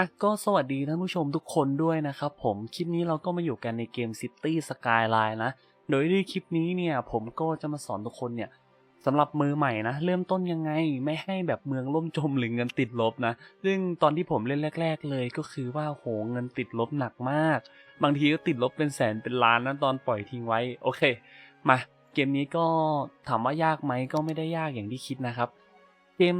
อะก็สวัสดีท่านผู้ชมทุกคนด้วยนะครับผม คลิปนี้เราก็มาอยู่กันในเกม City Skyline นะ โดยที่คลิปนี้เนี่ยผมก็จะมาสอนทุกคนเนี่ยสำหรับมือใหม่นะ เริ่มต้นยังไงไม่ให้แบบเมืองล่มจมหรือเงินติดลบนะ ซึ่งตอนที่ผมเล่นแรก ๆ เลยก็คือว่าโหเงินติดลบหนักมาก บางทีก็ติดลบเป็นแสนเป็นล้านนะตอนปล่อยทิ้งไว้ โอเค มาเกมนี้ก็ถามว่ายากไหมก็ไม่ได้ยากอย่างที่คิดนะครับ เกม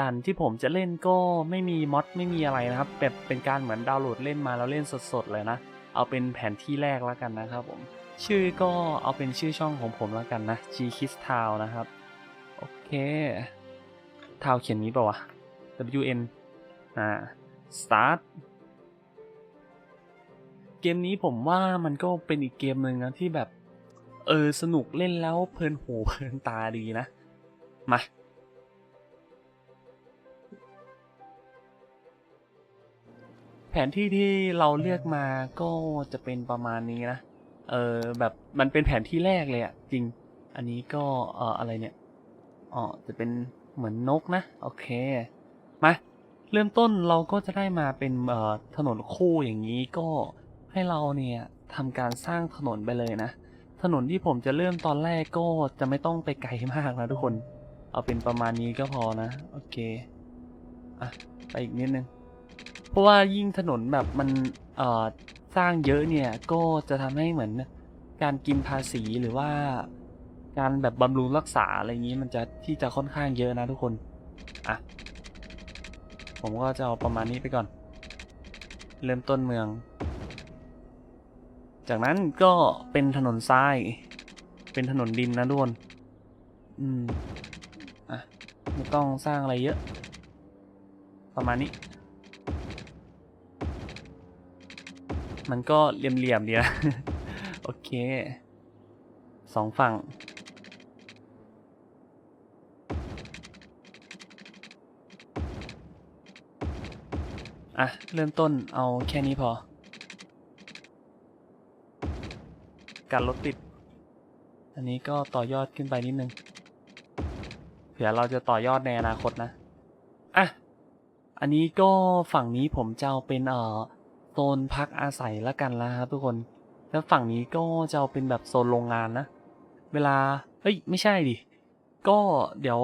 ด่านที่ผมจะเล่นก็ไม่มีมอดไม่มีอะไรนะครับแบบเป็นการเหมือนดาวน์โหลดเล่นมาแล้วเล่นสดๆเลยนะ เอาเป็นแผนที่แรกแล้วกันนะครับผม ชื่อก็เอาเป็นชื่อช่องของผมแล้วกันนะ G Kiss Town นะครับ โอเค ทาวเขียนนี้ป่าวะ W N อ่า start เกมนี้ผมว่ามันก็เป็นอีกเกมหนึ่งนะที่แบบ เออ สนุกเล่นแล้วเพลินหูเพลินตาดีนะ มา ผนที่ที่เราเลือกมาก็จะเป็นประมาณนี้นะ เออแบบมันเป็นแผนที่แรกเลยอะจริง อันนี้ก็เอ่ออะไรเนี่ยอ๋อจะเป็นเหมือนนกนะ โอเค มา เริ่มต้นเราก็จะได้มาเป็นเอ่อถนนคู่อย่างนี้ก็ให้เราเนี่ยทำการสร้างถนนไปเลยนะ ถนนที่ผมจะเริ่มตอนแรกก็จะไม่ต้องไปไกลมากนะทุกคน เอาเป็นประมาณนี้ก็พอนะ โอเค อะ ไปอีกนิดนึง ราะว่ายิ่งถนนแบบมันเอ่อสร้างเยอะเนี่ยก็จะทำให้เหมือนการกินภาษีหรือว่า การแบบบำรุงรักษาอะไรอย่างนี้มันจะที่จะค่อนข้างเยอะนะทุกคนอะผมก็จะเอาประมาณนี้ไปก่อน เริ่มต้นเมือง จากนั้นก็เป็นถนนทราย เป็นถนนดินนะทุกคนอืมอะไม่ต้องสร้างอะไรเยอะ ประมาณนี้ มันก็เหลี่ยมๆดีนะโอเคสองฝั่ง อะ เริ่มต้นเอาแค่นี้พอ การรถติด อันนี้ก็ต่อยอดขึ้นไปนิดนึง เผื่อเราจะต่อยอดในอนาคตนะ อะ อันนี้ก็ฝั่งนี้ผมจะเอาเป็นเอ่อ โซนพักอาศัยละกันแล้วครับทุกคน แล้วฝั่งนี้ก็จะเอาเป็นแบบโซนโรงงานนะ เวลาเฮ้ย ไม่ใช่ดิ ก็เดี๋ยว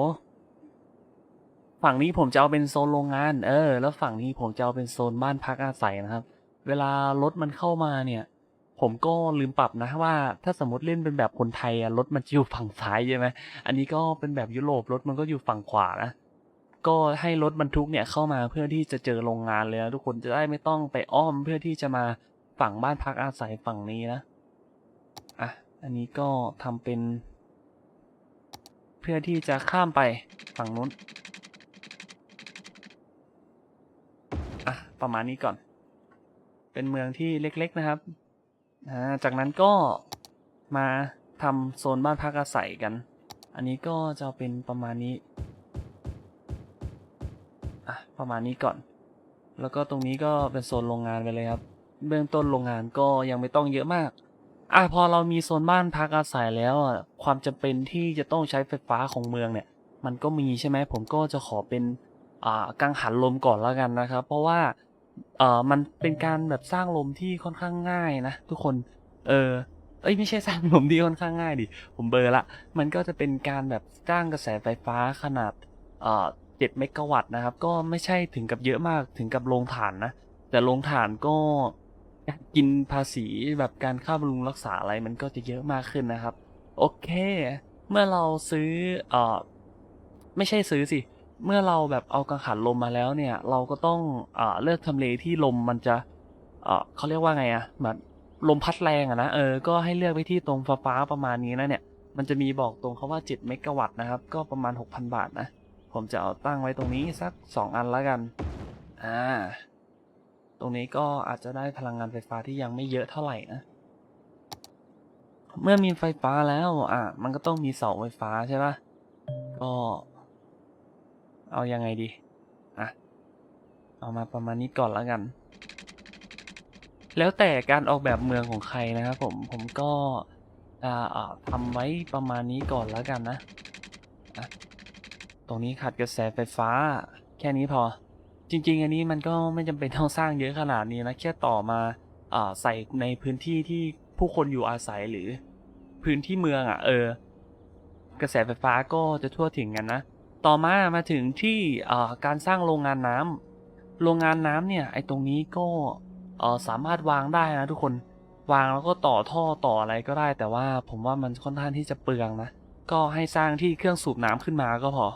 ฝั่งนี้ผมจะเอาเป็นโซนโรงงาน เออ แล้วฝั่งนี้ผมจะเอาเป็นโซนบ้านพักอาศัยนะครับ เวลารถมันเข้ามาเนี่ย ผมก็ลืมปรับนะว่าถ้าสมมติเล่นเป็นแบบคนไทยอะรถมันจะอยู่ฝั่งซ้ายใช่ไหม อันนี้ก็เป็นแบบยุโรปรถมันก็อยู่ฝั่งขวานะ ก็ให้รถบรรทุกเนี่ยเข้ามาเพื่อที่จะเจอโรงงานเลยนะทุกคนจะได้ไม่ต้องไปอ้อมเพื่อที่จะมาฝั่งบ้านพักอาศัยฝั่งนี้นะอะอันนี้ก็ทำเป็น เพื่อที่จะข้ามไปฝั่งนู้นอะประมาณนี้ก่อน เป็นเมืองที่เล็กๆนะครับอ่าจากนั้นก็มาทำโซนบ้านพักอาศัยกัน อันนี้ก็จะเป็นประมาณนี้ ประมาณนี้ก่อน แล้วก็ตรงนี้ก็เป็นโซนโรงงานไปเลยครับ เบื้องต้นโรงงานก็ยังไม่ต้องเยอะมากอะพอเรามีโซนบ้านพักอาศัยแล้วอะความจำเป็นที่จะต้องใช้ไฟฟ้าของเมืองเนี่ย มันก็มีใช่ไหมผมก็จะขอเป็นอ่ากังหันลมก่อนแล้วกันนะครับ เพราะว่าเอ่อมันเป็นการแบบสร้างลมที่ค่อนข้างง่ายนะทุกคน เออเอ้ยไม่ใช่สร้างลมที่ค่อนข้างง่ายดิผมเบลอร์ละ มันก็จะเป็นการแบบสร้างกระแสไฟฟ้าขนาดเอ่อ เจ็ดเมกะวัตต์นะครับ ก็ไม่ใช่ถึงกับเยอะมากถึงกับโรงถ่านนะ แต่โรงถ่านก็กินภาษีแบบการค่าบำรุงรักษาอะไรมันก็จะเยอะมากขึ้นนะครับ โอเค เมื่อเราซื้อเอ่อไม่ใช่ซื้อสิ เมื่อเราแบบเอากังหันลมมาแล้วเนี่ย เราก็ต้องเออเลือกทำเลที่ลมมันจะเออเขาเรียกว่าไงอะแบบลมพัดแรงอะนะเออ ก็ให้เลือกไปที่ตรงฟ้าๆประมาณนี้นะเนี่ย มันจะมีบอกตรงเขาว่า 7 เมกะวัตต์นะครับ ก็ประมาณ 6,000 บาทนะ ผมจะเอาตั้งไว้ตรงนี้สัก 2 อันแล้วกัน อ่า ตรงนี้ก็อาจจะได้พลังงานไฟฟ้าที่ยังไม่เยอะเท่าไหร่นะ เมื่อมีไฟฟ้าแล้วอะมันก็ต้องมีเสาไฟฟ้าใช่ปะก็ เอายังไงดี อะ เอามาประมาณนี้ก่อนแล้วกัน แล้วแต่การออกแบบเมืองของใครนะครับผม ผมก็อ่าทำไว้ประมาณนี้ก่อนแล้วกันนะอะ ตรงนี้ขาดกระแสไฟฟ้า แค่นี้พอ จริง ๆ อันนี้มันก็ไม่จำเป็นต้องสร้างเยอะขนาดนี้นะแค่ต่อมาอ่าใส่ในพื้นที่ที่ผู้คนอยู่อาศัยหรือ พื้นที่เมืองอะ เออ กระแสไฟฟ้าก็จะทั่วถึงกันนะ ต่อมามาถึงที่อ่าการสร้างโรงงานน้ำโรงงานน้ำเนี่ย ไอ้ตรงนี้ก็สามารถวางได้นะทุกคนวางแล้วก็ต่อท่อต่ออะไรก็ได้ แต่ว่าผมว่ามันค่อนข้างที่จะเปลืองนะ ก็ให้สร้างที่เครื่องสูบน้ำขึ้นมาก็พอ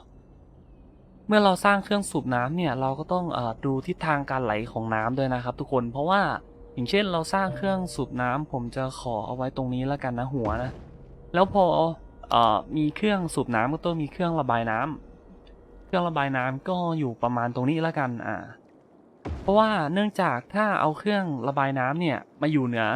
เมื่อเราสร้างเครื่องสูบน้ำเนี่ยเราก็ต้องอดูทิศทางการไหลของน้ำด้วยนะครับ ทุกคนเพราะว่าอย่างเช่นเราสร้างเครื่องสูบน้ำผมจะขอเอาไว้ตรงนี้แล้วกันนะหัวนะแล้วพอเอ่อมีเครื่องสูบน้ำก็ต้องมีเครื่องระบายน้ำเครื่องระบายน้ำก็อยู่ประมาณตรงนี้แล้วกันอ่าเพราะว่าเนื่องจากถ้าเอาเครื่องระบายน้ำเนี่ยมาอยู่เหนือ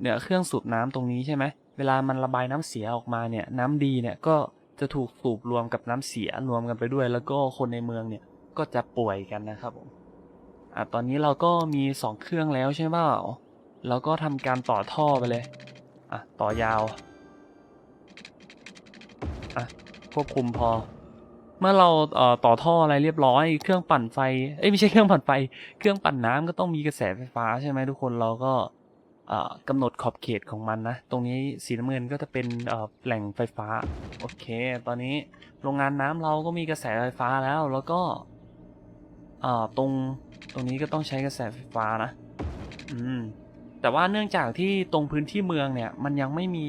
เหนือเครื่องสูบน้ำตรงนี้ใช่ไหมเวลามันระบายน้ำเสียออกมาเนี่ยน้ำดีเนี่ยก็ จะถูกสูบรวมกับน้ำเสียรวมกันไปด้วย แล้วก็คนในเมืองเนี่ยก็จะป่วยกันนะครับผมอะตอนนี้เราก็มีสองเครื่องแล้วใช่ไหมเราก็ทำการต่อท่อไปเลยอะต่อยาวอะควบคุมพอ เมื่อเราเอ่อต่อท่ออะไรเรียบร้อย เครื่องปั่นไฟเอ้ยไม่ใช่เครื่องปั่นไฟ เครื่องปั่นน้ำก็ต้องมีกระแสไฟฟ้าใช่ไหมทุกคนเราก็ กำหนดขอบเขตของมันนะ ตรงนี้สีน้ำเงินก็จะเป็นแหล่งไฟฟ้า โอเค ตอนนี้โรงงานน้ำเราก็มีกระแสไฟฟ้าแล้ว แล้วก็ตรงตรงนี้ก็ต้องใช้กระแสไฟฟ้านะ อืม แต่ว่าเนื่องจากที่ตรงพื้นที่เมืองเนี่ย มันยังไม่มี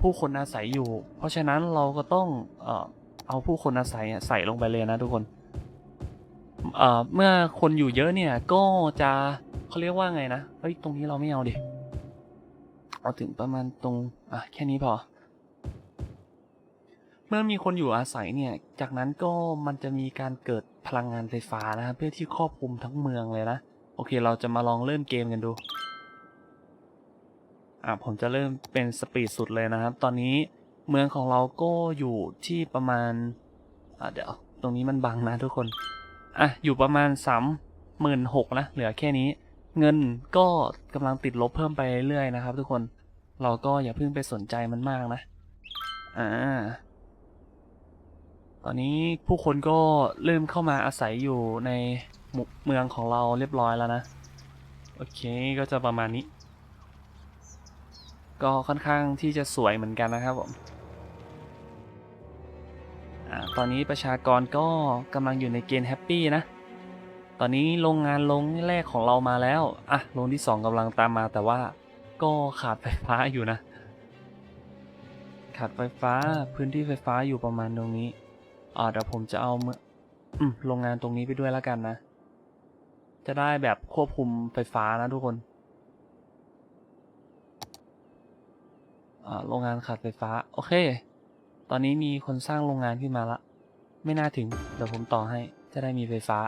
ผู้คนอาศัยอยู่ เพราะฉะนั้นเราก็ต้องเอาผู้คนอาศัยใส่ลงไปเลยนะทุกคนเอ่อเมื่อคนอยู่เยอะเนี่ยก็จะเขาเรียกว่าไงนะ เฮ้ย ตรงนี้เราไม่เอาดิ เอาถึงประมาณตรง อะ แค่นี้พอ เมื่อมีคนอยู่อาศัยเนี่ย จากนั้นก็มันจะมีการเกิดพลังงานไฟฟ้านะครับเพื่อที่ครอบคลุมทั้งเมืองเลยนะ โอเค เราจะมาลองเริ่มเกมกันดู อะ ผมจะเริ่มเป็นสปีดสุดเลยนะครับ ตอนนี้เมืองของเราก็อยู่ที่ประมาณ อะ เดี๋ยว ตรงนี้มันบังนะทุกคน อะ อยู่ประมาณสามหมื่นหกนะ เหลือแค่นี้ เงินก็กำลังติดลบเพิ่มไปเรื่อยๆนะครับ ทุกคนเราก็อย่าเพิ่งไปสนใจมันมากนะ อ่า ตอนนี้ผู้คนก็เริ่มเข้ามาอาศัยอยู่ในหมู่เมืองของเราเรียบร้อยแล้วนะ โอเคก็จะประมาณนี้ ก็ค่อนข้างที่จะสวยเหมือนกันนะครับผม อ่า ตอนนี้ประชากรก็กำลังอยู่ในเกณฑ์แฮปปี้นะ ตอนนี้โรงงานลงแรกของเรามาแล้ว อะ โรงที่สองกำลังตามมาแต่ว่าก็ขาดไฟฟ้าอยู่นะ ขาดไฟฟ้าพื้นที่ไฟฟ้าอยู่ประมาณตรงนี้ อ่าเดี๋ยวผมจะเอาเมื่อโรงงานตรงนี้ไปด้วยแล้วกันนะ จะได้แบบควบคุมไฟฟ้านะทุกคนอ่าโรงงานขาดไฟฟ้า โอเค ตอนนี้มีคนสร้างโรงงานขึ้นมาละ ไม่น่าถึง เดี๋ยวผมต่อให้ จะได้มีไฟฟ้า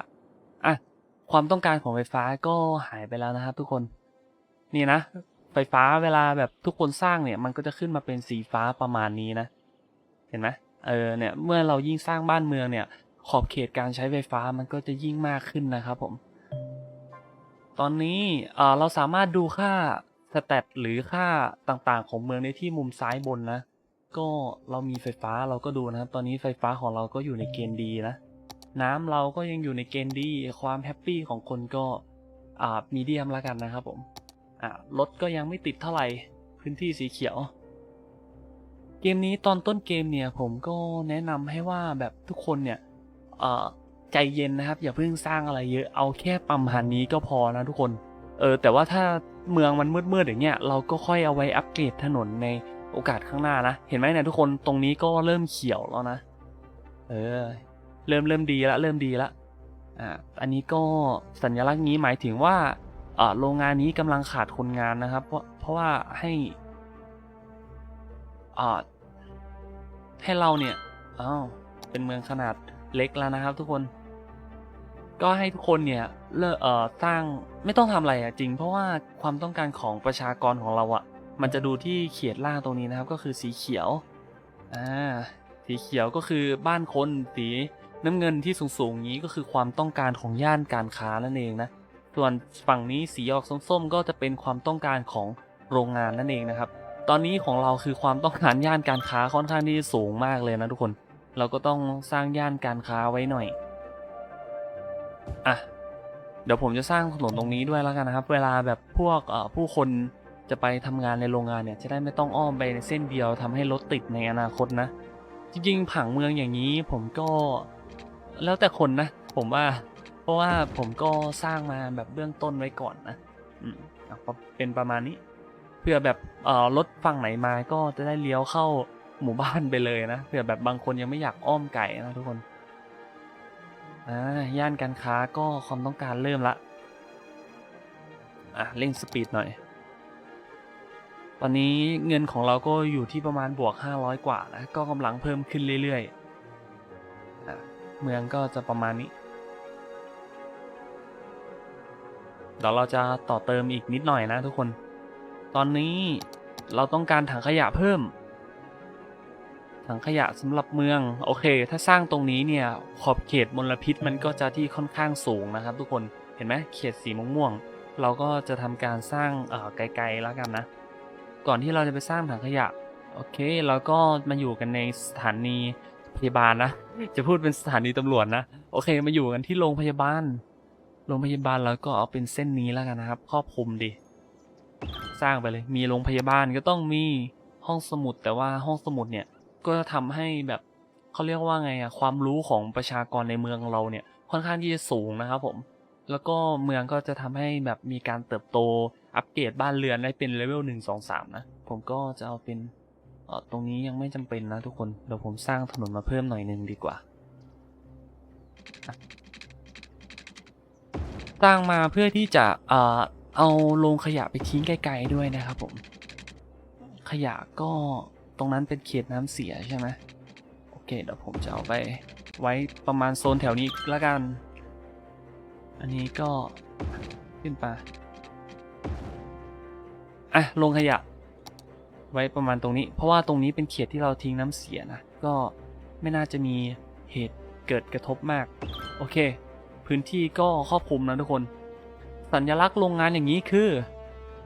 อะความต้องการของไฟฟ้าก็หายไปแล้วนะครับทุกคน นี่นะ ไฟฟ้าเวลาแบบทุกคนสร้างเนี่ย มันก็จะขึ้นมาเป็นสีฟ้าประมาณนี้นะ เห็นไหมเออเนี่ยเมื่อเรายิ่งสร้างบ้านเมืองเนี่ย ขอบเขตการใช้ไฟฟ้ามันก็จะยิ่งมากขึ้นนะครับผม ตอนนี้เออเราสามารถดูค่าสแตทหรือค่าต่างๆ ของเมืองในที่มุมซ้ายบนนะ ก็เรามีไฟฟ้าเราก็ดูนะครับ ตอนนี้ไฟฟ้าของเราก็อยู่ในเกณฑ์ดีนะ น้ำเราก็ยังอยู่ในเกณฑ์ดี ความแฮปปี้ของคนก็มีเดียมแล้วกันนะครับผมรถก็ยังไม่ติดเท่าไหร่พื้นที่สีเขียว เกมนี้ตอนต้นเกมเนี่ยผมก็แนะนำให้ว่าแบบทุกคนเนี่ยใจเย็นนะครับ อย่าเพิ่งสร้างอะไรเยอะเอาแค่ประมาณนี้ก็พอนะทุกคน เออแต่ว่าถ้าเมืองมันมืดๆอย่างเงี้ยเราก็ค่อยเอาไว้อัปเกรดถนนในโอกาสข้างหน้านะ เห็นไหมเนี่ยทุกคนตรงนี้ก็เริ่มเขียวแล้วนะ เออ เริ่มเริ่มดีละเริ่มดีละอ่าอันนี้ก็สัญลักษณ์นี้หมายถึงว่าอ่าโรงงานนี้กำลังขาดคนงานนะครับ เพราะเพราะว่าให้อ่าให้เราเนี่ยอ้าวเป็นเมืองขนาดเล็กแล้วนะครับ ทุกคน ก็ให้ทุกคนเนี่ยเลิกเอ่อสร้างไม่ต้องทำอะไรอะจริง เพราะว่าความต้องการของประชากรของเราอะมันจะดูที่เขียดล่างตรงนี้นะครับ ก็คือสีเขียวอ่าสีเขียวก็คือบ้านคนสี น้ำเงินที่สูงๆนี้ก็คือความต้องการของย่านการค้านั่นเองนะ ส่วนฝั่งนี้สีออกส้มๆ ก็จะเป็นความต้องการของโรงงานนั่นเองนะครับ ตอนนี้ของเราคือความต้องการย่านการค้าค่อนข้างที่สูงมากเลยนะทุกคน เราก็ต้องสร้างย่านการค้าไว้หน่อย อะ เดี๋ยวผมจะสร้างถนนตรงนี้ด้วยแล้วกันนะครับ เวลาแบบพวกผู้คนจะไปทำงานในโรงงานเนี่ย จะได้ไม่ต้องอ้อมไปในเส้นเดียวทำให้รถติดในอนาคตนะ จริงๆ ผังเมืองอย่างนี้ผมก็ แล้วแต่คนนะ ผมว่า เพราะว่าผมก็สร้างมาแบบเบื้องต้นไว้ก่อนนะอืมเป็นประมาณนี้ เพื่อแบบเอ่อรถฝั่งไหนมาก็จะได้เลี้ยวเข้าหมู่บ้านไปเลยนะเผื่อแบบบางคนยังไม่อยากอ้อมไก่นะทุกคนอ่าย่านการค้าก็ความต้องการเริ่มละอะเร่งสปีดหน่อย ตอนนี้เงินของเราก็อยู่ที่ประมาณบวก 500 กว่านะ ก็กำลังเพิ่มขึ้นเรื่อยๆอะ เมืองก็จะประมาณนี้ เดี๋ยวเราจะต่อเติมอีกนิดหน่อยนะทุกคน ตอนนี้เราต้องการถังขยะเพิ่ม ถังขยะสำหรับเมือง โอเค ถ้าสร้างตรงนี้เนี่ยขอบเขตมลพิษมันก็จะที่ค่อนข้างสูงนะครับ ทุกคนเห็นไหมเขตสีม่วงๆเราก็จะทำการสร้างเอ่อไกลๆแล้วกันนะ ก่อนที่เราจะไปสร้างถังขยะโอเคเราก็มาอยู่กันในสถานี พยาบาลนะ จะพูดเป็นสถานีตำรวจนะ โอเค มาอยู่กันที่โรงพยาบาล โรงพยาบาลเราก็เอาเป็นเส้นนี้แล้วกันนะครับ ครอบคลุมดี สร้างไปเลย มีโรงพยาบาลก็ต้องมีห้องสมุด แต่ว่าห้องสมุดเนี่ย ก็จะทำให้แบบเขาเรียกว่าไงอะความรู้ของประชากรในเมืองเราเนี่ย ค่อนข้างที่จะสูงนะครับผม แล้วก็เมืองก็จะทำให้แบบมีการเติบโต อัปเกรดบ้านเรือนได้เป็นเลเวลหนึ่งสองสามนะ ผมก็จะเอาเป็น ตรงนี้ยังไม่จำเป็นนะทุกคนเดี๋ยวผมสร้างถนนมาเพิ่มหน่อยนึงดีกว่า สร้างมาเพื่อที่จะเอ่อเอาโรงขยะไปทิ้งไกลๆด้วยนะครับผม ขยะก็ตรงนั้นเป็นเขตน้ำเสียใช่ไหมโอเคเดี๋ยวผมจะเอาไปไว้ประมาณโซนแถวนี้ละกัน อันนี้ก็ขึ้นไปอะลงขยะ ไว้ประมาณตรงนี้ เพราะว่าตรงนี้เป็นเขตที่เราทิ้งน้ำเสียนะ ก็ไม่น่าจะมีเหตุเกิดกระทบมาก โอเค พื้นที่ก็ครอบคลุมนะทุกคน สัญลักษณ์โรงงานอย่างนี้คือ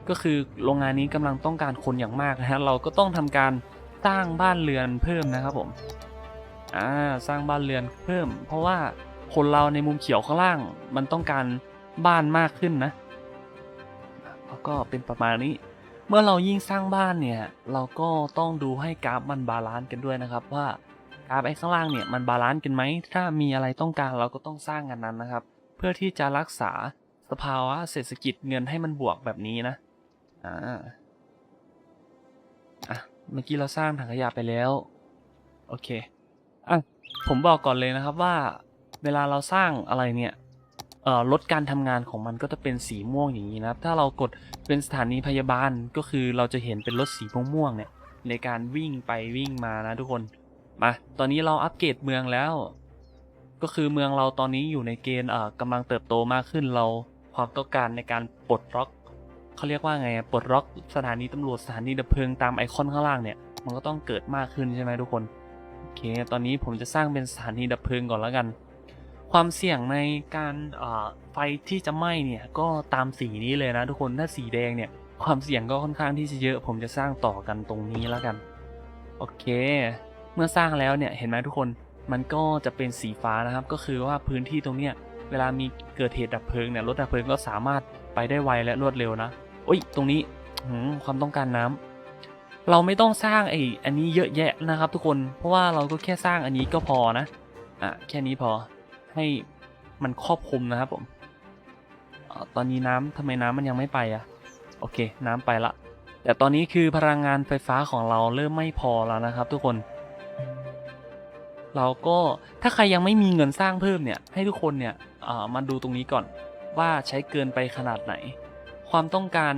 ก็คือโรงงานนี้กำลังต้องการคนอย่างมากนะฮะ เราก็ต้องทำการสร้างบ้านเรือนเพิ่มนะครับผม อ่า สร้างบ้านเรือนเพิ่ม เพราะว่าคนเราในมุมเขียวข้างล่าง มันต้องการบ้านมากขึ้นนะ แล้วก็เป็นประมาณนี้ เมื่อเรายิ่งสร้างบ้านเนี่ย เราก็ต้องดูให้กราฟมันบาลานซ์กันด้วยนะครับ ว่ากราฟไอ้ข้างล่างเนี่ยมันบาลานซ์กันไหม ถ้ามีอะไรต้องการเราก็ต้องสร้างกันนั้นนะครับ เพื่อที่จะรักษาสภาวะเศรษฐกิจเงินให้มันบวกแบบนี้นะ อ่า อะ เมื่อกี้เราสร้างถังขยะไปแล้ว โอเค อะ ผมบอกก่อนเลยนะครับว่า เวลาเราสร้างอะไรเนี่ย ลดการทำงานของมันก็จะเป็นสีม่วงอย่างนี้นะครับถ้าเรากดเป็นสถานีพยาบาลก็คือเราจะเห็นเป็นรถสีม่วงๆเนี่ยในการวิ่งไปวิ่งมานะทุกคนมาตอนนี้เราอัปเกรดเมืองแล้ว ก็คือเมืองเราตอนนี้อยู่ในเกณฑ์เอ่อกำลังเติบโตมากขึ้นเราความต้องการในการปลดล็อกเขาเรียกว่าไงปลดล็อกสถานีตำรวจสถานีดับเพลิงตามไอคอนข้างล่างเนี่ย มันก็ต้องเกิดมากขึ้นใช่ไหมทุกคนโอเค ตอนนี้ผมจะสร้างเป็นสถานีดับเพลิงก่อนแล้วกัน ความเสี่ยงในการไฟที่จะไหม้เนี่ยก็ตามสีนี้เลยนะทุกคนถ้าสีแดงเนี่ยความเสี่ยงก็ค่อนข้างที่จะเยอะ ผมจะสร้างต่อกันตรงนี้แล้วกัน โอเค เมื่อสร้างแล้วเนี่ยเห็นไหมทุกคนมันก็จะเป็นสีฟ้านะครับ ก็คือว่าพื้นที่ตรงเนี้ยเวลามีเกิดเหตุดับเพลิงเนี่ยรถดับเพลิงก็สามารถไปได้ไวและรวดเร็วนะโอ้ยตรงนี้ความต้องการน้ำเราไม่ต้องสร้างไอ้อันนี้เยอะแยะนะครับ ทุกคนเพราะว่าเราก็แค่สร้างอันนี้ก็พอนะอะแค่นี้พอ ให้มันครอบคลุมนะครับผมอตอนนี้น้ำทำไมน้ำมันยังไม่ไปอะโอเค น้ำไปละ แต่ตอนนี้คือพลังงานไฟฟ้าของเราเริ่มไม่พอแล้วนะครับ ทุกคน เราก็ถ้าใครยังไม่มีเงินสร้างเพิ่มเนี่ย ให้ทุกคนเนี่ยมาดูตรงนี้ก่อนว่าใช้เกินไปขนาดไหน ความต้องการ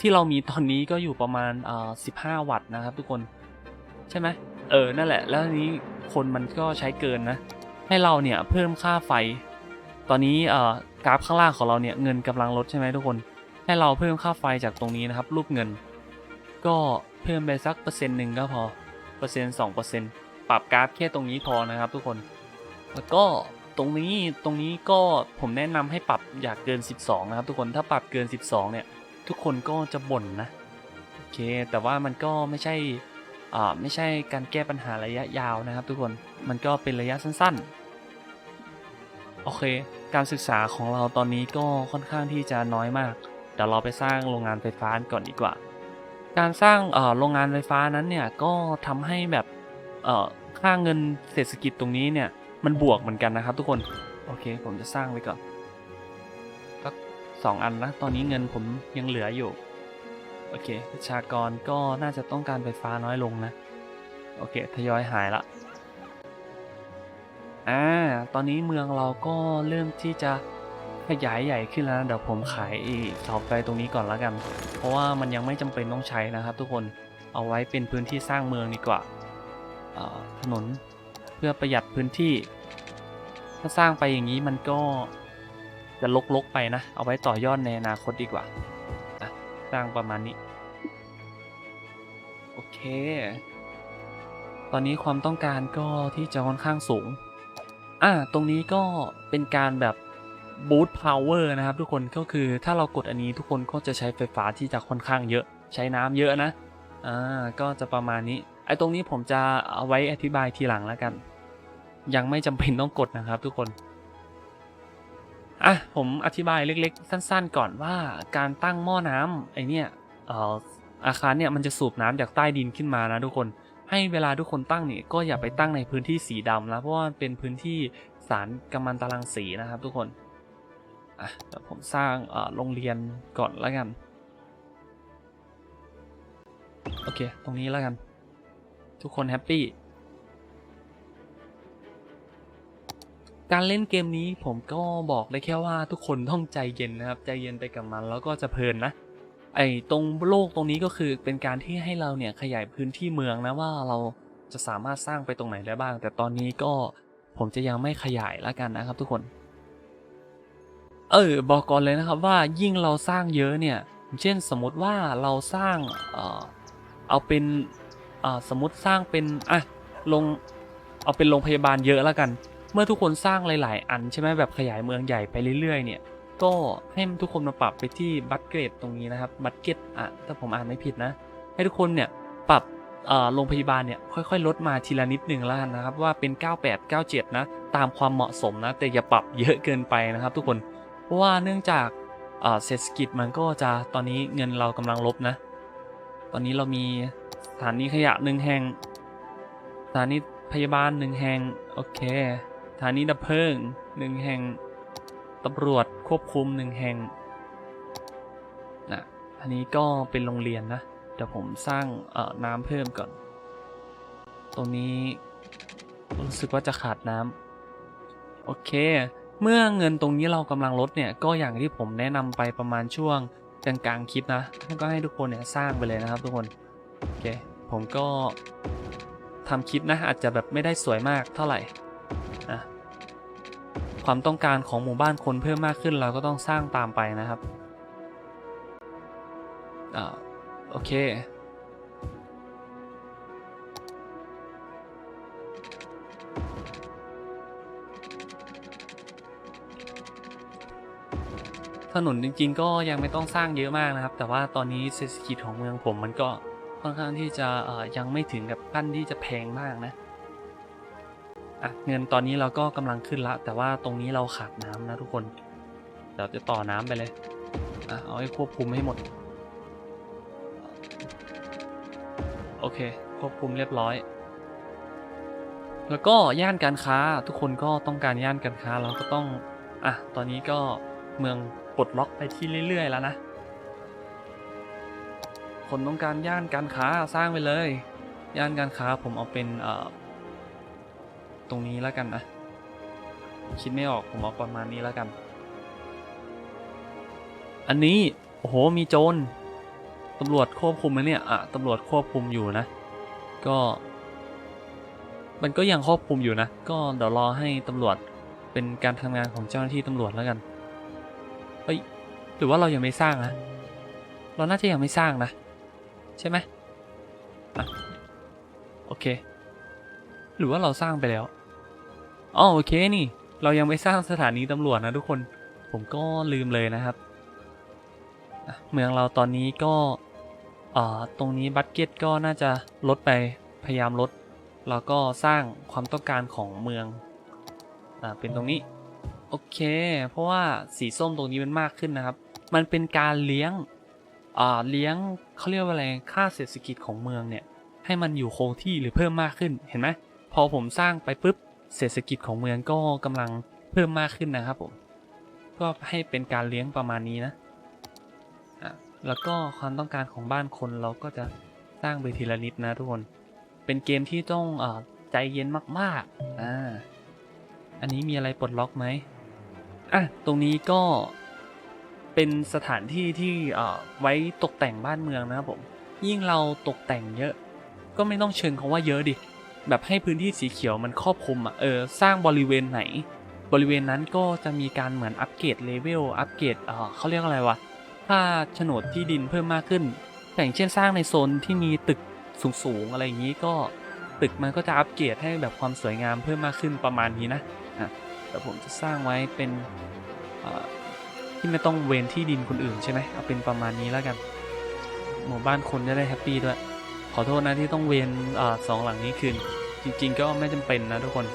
ที่เรามีตอนนี้ก็อยู่ประมาณ15วัตต์นะครับ ทุกคน ใช่ไหมเออ นั่นแหละ แล้วนี้คนมันก็ใช้เกินนะ ให้เราเนี่ยเพิ่มค่าไฟ ตอนนี้เอ่อกราฟข้างล่างของเราเนี่ยเงินกำลังลดใช่ไหมทุกคน ให้เราเพิ่มค่าไฟจากตรงนี้นะครับ รูปเงิน ก็เพิ่มไปสักเปอร์เซ็นต์หนึ่งก็พอเปอร์เซ็นต์สองเปอร์เซ็นต์ปรับกราฟแค่ตรงนี้พอนะครับ ทุกคนแล้วก็ตรงนี้ตรงนี้ก็ผมแนะนำให้ปรับอย่าเกิน 12 นะครับ ทุกคนถ้าปรับเกิน 12 เนี่ย ทุกคนก็จะบ่นนะโอเค แต่ว่ามันก็ไม่ใช่อ่าไม่ใช่การแก้ปัญหาระยะยาวนะครับ ทุกคนมันก็เป็นระยะสั้น ๆ โอเค การศึกษาของเราตอนนี้ก็ค่อนข้างที่จะน้อยมากเดี๋ยวเราไปสร้างโรงงานไฟฟ้าก่อนดีกว่า การสร้างโรงงานไฟฟ้านั้นเนี่ยก็ทำให้แบบค่าเงินเศรษฐกิจตรงนี้เนี่ยมันบวกเหมือนกันนะครับ ทุกคน โอเค ผมจะสร้างไปก่อนสักสองอันนะ ตอนนี้เงินผมยังเหลืออยู่ โอเค ประชากรก็น่าจะต้องการไฟฟ้าน้อยลงนะ โอเค ทยอยหายละ อ่า ตอนนี้เมืองเราก็เริ่มที่จะขยายใหญ่ขึ้นแล้วเดี๋ยวผมขายไอ้เสาไฟตรงนี้ก่อนแล้วกัน เพราะว่ามันยังไม่จำเป็นต้องใช้นะครับ ทุกคนเอาไว้เป็นพื้นที่สร้างเมืองดีกว่าถนนเพื่อประหยัดพื้นที่ ถ้าสร้างไปอย่างนี้มันก็จะลกๆไปนะ เอาไว้ต่อยอดในอนาคตดีกว่าสร้างประมาณนี้ โอเค ตอนนี้ความต้องการก็ที่จะค่อนข้างสูง อ่าตรงนี้ก็เป็นการแบบบูตพาวเวอร์นะครับทุกคนก็คือถ้าเรากดอันนี้ทุกคนก็จะใช้ไฟฟ้าที่จะค่อนข้างเยอะใช้น้ำเยอะนะอ่าก็จะประมาณนี้ไอ้ตรงนี้ผมจะเอาไว้อธิบายทีหลังแล้วกัน ยังไม่จำเป็นต้องกดนะครับทุกคนอะผมอธิบายเล็กๆ สั้นๆ ก่อนว่าการตั้งหม้อน้ำไอเนี่ยออาคารเนี่ยมันจะสูบน้ำจากใต้ดินขึ้นมานะทุกคน ให้เวลาทุกคนตั้งเนี่ยก็อย่าไปตั้งในพื้นที่สีดำนะเพราะว่าเป็นพื้นที่สารกัมมันตรังสีนะครับ ทุกคนอะเดี๋ยวผมสร้างโรงเรียนก่อนแล้วกันโอเค ตรงนี้แล้วกัน ทุกคนแฮปปี้การเล่นเกมนี้ผมก็บอกได้แค่ว่าทุกคนต้องใจเย็นนะครับ ใจเย็นไปกับมันแล้วก็จะเพลินนะ ไอ้ตรงโลกตรงนี้ก็คือเป็นการที่ให้เราเนี่ยขยายพื้นที่เมืองนะว่าเราจะสามารถสร้างไปตรงไหนได้บ้าง แต่ตอนนี้ก็ผมจะยังไม่ขยายแล้วกันนะครับทุกคน เออบอกก่อนเลยนะครับว่ายิ่งเราสร้างเยอะเนี่ยเช่นสมมติว่าเราสร้างเออเอาเป็นเออสมมติสร้างเป็นอะลงเอาเป็นโรงพยาบาลเยอะแล้วกัน เมื่อทุกคนสร้างหลาย ๆ อันใช่ไหมแบบขยายเมืองใหญ่ไปเรื่อย ๆ เนี่ย ก็ให้ทุกคนมาปรับไปที่บัตเกตตรงนี้นะครับบัตเกตอะถ้าผมอ่านไม่ผิดนะ ให้ทุกคนเนี่ยปรับโรงพยาบาลเนี่ยค่อยๆ ลดมาทีละนิดหนึ่งแล้วนะครับ ว่าเป็น 98 97 นะ ตามความเหมาะสมนะ แต่อย่าปรับเยอะเกินไปนะครับ ทุกคนเพราะว่าเนื่องจากเศรษฐกิจมันก็จะตอนนี้เงินเรากำลังลบนะ ตอนนี้เรามีสถานีขยะหนึ่งแห่งสถานีพยาบาลหนึ่งแห่งโอเคสถานีดับเพลิงหนึ่งแห่ง ตำรวจควบคุมหนึ่งแห่งนะอันนี้ก็เป็นโรงเรียนนะ เดี๋ยวผมสร้างเอ่อน้ำเพิ่มก่อน ตรงนี้รู้สึกว่าจะขาดน้ำโอเค เมื่อเงินตรงนี้เรากำลังลดเนี่ย ก็อย่างที่ผมแนะนำไปประมาณช่วงกลางๆคลิปนะก็ให้ทุกคนเนี่ยสร้างไปเลยนะครับทุกคน โอเค ผมก็ทำคลิปนะอาจจะแบบไม่ได้สวยมากเท่าไหร่ ความต้องการของหมู่บ้านคนเพิ่มมากขึ้นเราก็ต้องสร้างตามไปนะครับอ่าโอเคถนนจริงๆ ก็ยังไม่ต้องสร้างเยอะมากนะครับ แต่ว่าตอนนี้เศรษฐกิจของเมืองผมมันก็ค่อนข้างที่จะเอ่อยังไม่ถึงกับขั้นที่จะแพงมากนะ อะเงินตอนนี้เราก็กำลังขึ้นละ แต่ว่าตรงนี้เราขาดน้ำนะทุกคนเดี๋ยวจะต่อน้ำไปเลยอะเอาให้ควบคุมให้หมด โอเค ควบคุมเรียบร้อย แล้วก็ย่านการค้าทุกคนก็ต้องการย่านการค้าเราก็ต้องอะตอนนี้ก็เมืองปลดล็อกไปที่เรื่อย ๆ แล้วนะ คนต้องการย่านการค้าสร้างไปเลย ย่านการค้าผมเอาเป็นเอ่อ ตรงนี้แล้วกันนะ คิดไม่ออกผมเอาประมาณนี้แล้วกัน อันนี้โอ้โหมีโจรตำรวจควบคุมไหมเนี่ยอะตำรวจควบคุมอยู่นะ ก็ มันก็ยังควบคุมอยู่นะ ก็เดี๋ยวรอให้ตำรวจเป็นการทำงานของเจ้าหน้าที่ตำรวจแล้วกันเฮ้ยหรือว่าเรายังไม่สร้างนะเราน่าจะยังไม่สร้างนะ ใช่ไหมอะโอเค หรือว่าเราสร้างไปแล้วอ๋อโอเคนี่ เรายังไม่สร้างสถานีตำรวจนะทุกคน ผมก็ลืมเลยนะครับ เมืองเราตอนนี้ก็เอ่อตรงนี้บัตเก็ตก็น่าจะลดไปพยายามลด แล้วก็สร้างความต้องการของเมืองอ่าเป็นตรงนี้ โอเค เพราะว่าสีส้มตรงนี้มันมากขึ้นนะครับ มันเป็นการเลี้ยงอ่าเลี้ยงเขาเรียกว่าอะไรค่าเศรษฐกิจของเมืองเนี่ยให้มันอยู่คงที่หรือเพิ่มมากขึ้นเห็นไหม พอผมสร้างไปปุ๊บเศรษฐกิจของเมืองก็กำลังเพิ่มมากขึ้นนะครับผม ก็ให้เป็นการเลี้ยงประมาณนี้นะอะแล้วก็ความต้องการของบ้านคนเราก็จะสร้างไปทีละนิดนะทุกคน เป็นเกมที่ต้องอใจเย็นมากๆอ่าอันนี้มีอะไรปลดล็อกไหมอะตรงนี้ก็เป็นสถานที่ที่เอ่อไว้ตกแต่งบ้านเมืองนะครับผม ยิ่งเราตกแต่งเยอะ ก็ไม่ต้องเชิงคำว่าเยอะดิ แบบให้พื้นที่สีเขียวมันครอบคลุมอะเออสร้างบริเวณไหน บริเวณนั้นก็จะมีการเหมือนอัปเกรดเลเวลอัปเกรดเออเขาเรียกอะไรวะค่าโฉนดที่ดินเพิ่มมากขึ้นอย่างเช่นสร้างในโซนที่มีตึกสูงๆอะไรอย่างนี้ก็ตึกมันก็จะอัปเกรดให้แบบความสวยงามเพิ่มมากขึ้นประมาณนี้นะอะแต่ผมจะสร้างไว้เป็นที่ไม่ต้องเวนที่ดินคนอื่นใช่ไหมเอาเป็นประมาณนี้แล้วกัน หมู่บ้านคนจะได้แฮปปี้ด้วย ขอโทษนะที่ต้องเวนอ่อสองหลังนี้คืน จริง ๆ ก็ไม่จำเป็นนะทุกคน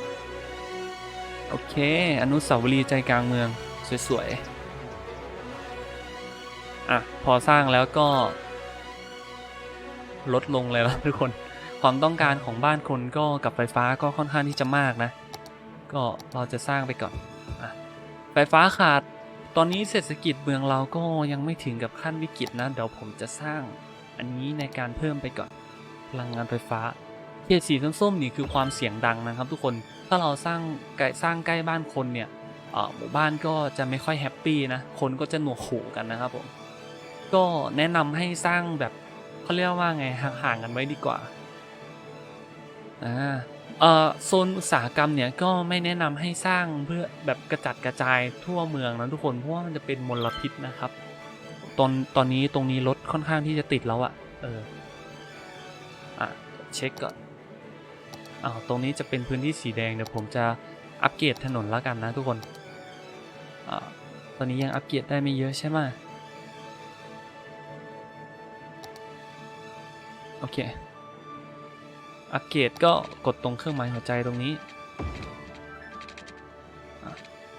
โอเค อนุสาวรีย์ใจกลางเมือง สวยๆ อะ พอสร้างแล้วก็ ลดลงเลยละทุกคน ความต้องการของบ้านคนก็กับไฟฟ้าก็ค่อนข้างที่จะมากนะ ก็เราจะสร้างไปก่อนอไฟฟ้าขาดตอนนี้เศรษฐกิจเมืองเราก็ยังไม่ถึงกับขั้นวิกฤตนะ เดี๋ยวผมจะสร้างอันนี้ในการเพิ่มไปก่อน พลังงานไฟฟ้าเขตสีส้มๆนี่คือความเสียงดังนะครับ ทุกคนถ้าเราสร้างใกล้สร้างใกล้บ้านคนเนี่ยหมู่บ้านก็จะไม่ค่อยแฮปปี้นะคนก็จะหนวกหูกันนะครับผมก็แนะนำให้สร้างแบบเขาเรียกว่าไงห่างๆกันไว้ดีกว่าอ่าเอ่อโซนอุตสาหกรรมเนี่ยก็ไม่แนะนำให้สร้างเพื่อแบบกระจัดกระจายทั่วเมืองนะทุกคนเพราะว่ามันจะเป็นมลพิษนะครับ ตอนตอนนี้ตรงนี้รถค่อนข้างที่จะติดแล้วอะเออ อะเช็คก่อนอ้าวตรงนี้จะเป็นพื้นที่สีแดงเดี๋ยวผมจะอัปเกรดถนนแล้วกันนะทุกคนอ่าตอนนี้ยังอัปเกรดได้ไม่เยอะใช่ไหมโอเค อัปเกรดก็กดตรงเครื่องหมายหัวใจตรงนี้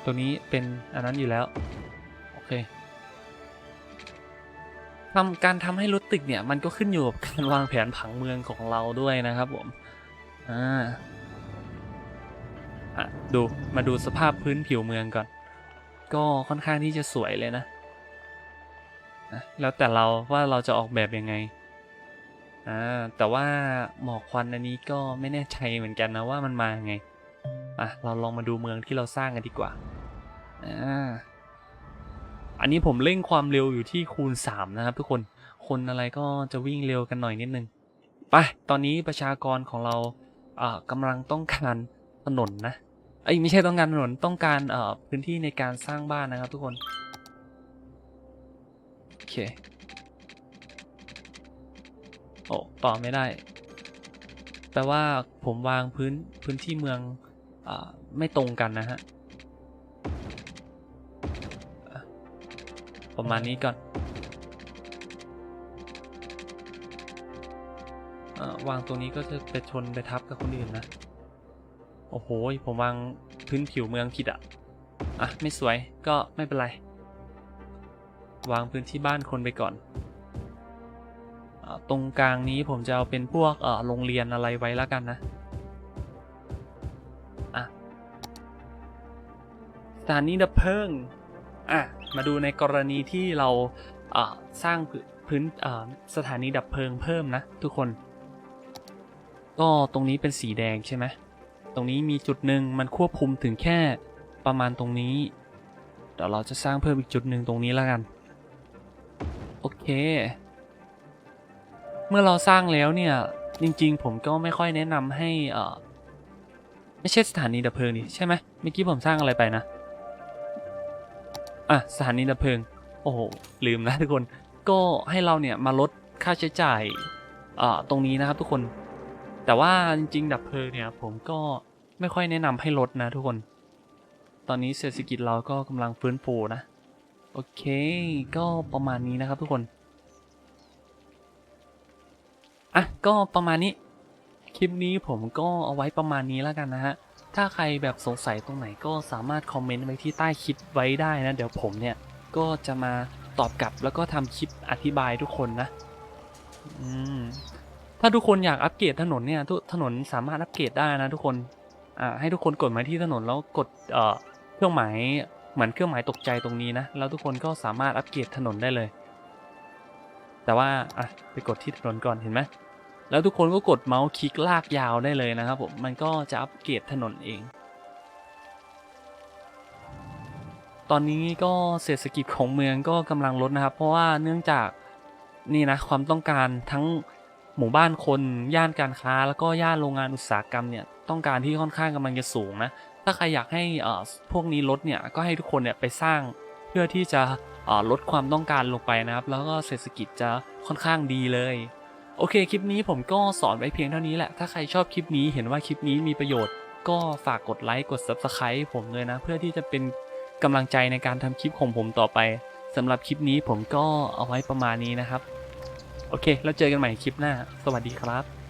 ตรงนี้เป็นอันนั้นอยู่แล้ว โอเค ทำการทำให้รถติดเนี่ย มันก็ขึ้นอยู่กับการวางแผนผังเมืองของเราด้วยนะครับผม อ่าอะดูมาดูสภาพพื้นผิวเมืองก่อน ก็ค่อนข้างที่จะสวยเลยนะอะแล้วแต่เราว่าเราจะออกแบบยังไงอ่าแต่ว่าหมอกควันอันนี้ก็ไม่แน่ใจเหมือนกันนะว่ามันมาไงอะเราลองมาดูเมืองที่เราสร้างกันดีกว่าอ่า อันนี้ผมเร่งความเร็วอยู่ที่คูณ 3 นะครับทุกคน คนอะไรก็จะวิ่งเร็วกันหน่อยนิดนึง ไป ตอนนี้ประชากรของเราเอ่ากำลังต้องการถนนนะเอ้ไม่ใช่ต้องการถนนต้องการเอ่อพื้นที่ในการสร้างบ้านนะครับทุกคน โอเค โอ้ต่อไม่ได้ แปลว่าผมวางพื้นพื้นที่เมืองอ่าไม่ตรงกันนะฮะ ประมาณนี้ก่อนอวางตรงนี้ก็จะไปชนไปทับกับคนอื่นนะ โอ้โห ผมวางพื้นผิวเมืองผิดอะอะ ไม่สวยก็ไม่เป็นไร วางพื้นที่บ้านคนไปก่อนอตรงกลางนี้ผมจะเอาเป็นพวกโรงเรียนอะไรไว้แล้วกันนะอะสถานีดับเพลิง อะมาดูในกรณีที่เราสร้างพื้นสถานีดับเพลิงเพิ่มนะทุกคน ก็ตรงนี้เป็นสีแดงใช่ไหมตรงนี้มีจุดหนึ่งมันควบคุมถึงแค่ประมาณตรงนี้เดี๋ยวเราจะสร้างเพิ่มอีกจุดหนึ่งตรงนี้แล้วกัน โอเค เมื่อเราสร้างแล้วเนี่ย จริง ๆ ผมก็ไม่ค่อยแนะนำให้ไม่ใช่สถานีดับเพลิงนี่ใช่ไหมเมื่อกี้ผมสร้างอะไรไปนะ อะสถานีดับเพลิง โอ้โหลืมนะทุกคน ก็ให้เราเนี่ยมาลดค่าใช้จ่ายเอ่อตรงนี้นะครับทุกคน แต่ว่าจริงๆ ดับเพลิงเนี่ยผมก็ไม่ค่อยแนะนำให้ลดนะทุกคน ตอนนี้เศรษฐกิจเราก็กำลังฟื้นฟูนะ โอเค ก็ประมาณนี้นะครับทุกคน อะก็ประมาณนี้ คลิปนี้ผมก็เอาไว้ประมาณนี้แล้วกันนะฮะ ถ้าใครแบบสงสัยตรงไหนก็สามารถคอมเมนต์ไว้ที่ใต้คลิปไว้ได้นะ เดี๋ยวผมเนี่ย ก็จะมาตอบกลับแล้วก็ทำคลิปอธิบายทุกคนนะอืมถ้าทุกคนอยากอัปเกรดถนนเนี่ยทุถนนสามารถอัปเกรดได้นะทุกคนอ่าให้ทุกคนกดมาที่ถนนแล้วกดเอ่อเครื่องหมายเหมือนเครื่องหมายตกใจตรงนี้นะแล้วทุกคนก็สามารถอัปเกรดถนนได้เลย แต่ว่าอะไปกดที่ถนนก่อนเห็นไหม แล้วทุกคนก็กดเมาส์คลิกลากยาวได้เลยนะครับผม มันก็จะอัปเกรดถนนเอง ตอนนี้ก็เศรษฐกิจของเมืองก็กำลังลดนะครับ เพราะว่าเนื่องจากนี่นะความต้องการทั้งหมู่บ้านคนย่านการค้า แล้วก็ย่านโรงงานอุตสาหกรรมเนี่ยต้องการที่ค่อนข้างกำลังจะสูงนะถ้าใครอยากให้เออพวกนี้ลดเนี่ยก็ให้ทุกคนเนี่ยไปสร้างเพื่อที่จะลดความต้องการลงไปนะครับ แล้วก็เศรษฐกิจจะค่อนข้างดีเลย โอเคคลิปนี้ผมก็สอนไว้เพียงเท่านี้แหละ ถ้าใครชอบคลิปนี้เห็นว่าคลิปนี้มีประโยชน์ก็ฝากกดไลค์กด Subscribe ผมเลยนะ เพื่อที่จะเป็นกำลังใจในการทำคลิปของผมต่อไปสำหรับคลิปนี้ผมก็เอาไว้ประมาณนี้นะครับ โอเค แล้วเจอกันใหม่คลิปหน้า สวัสดีครับ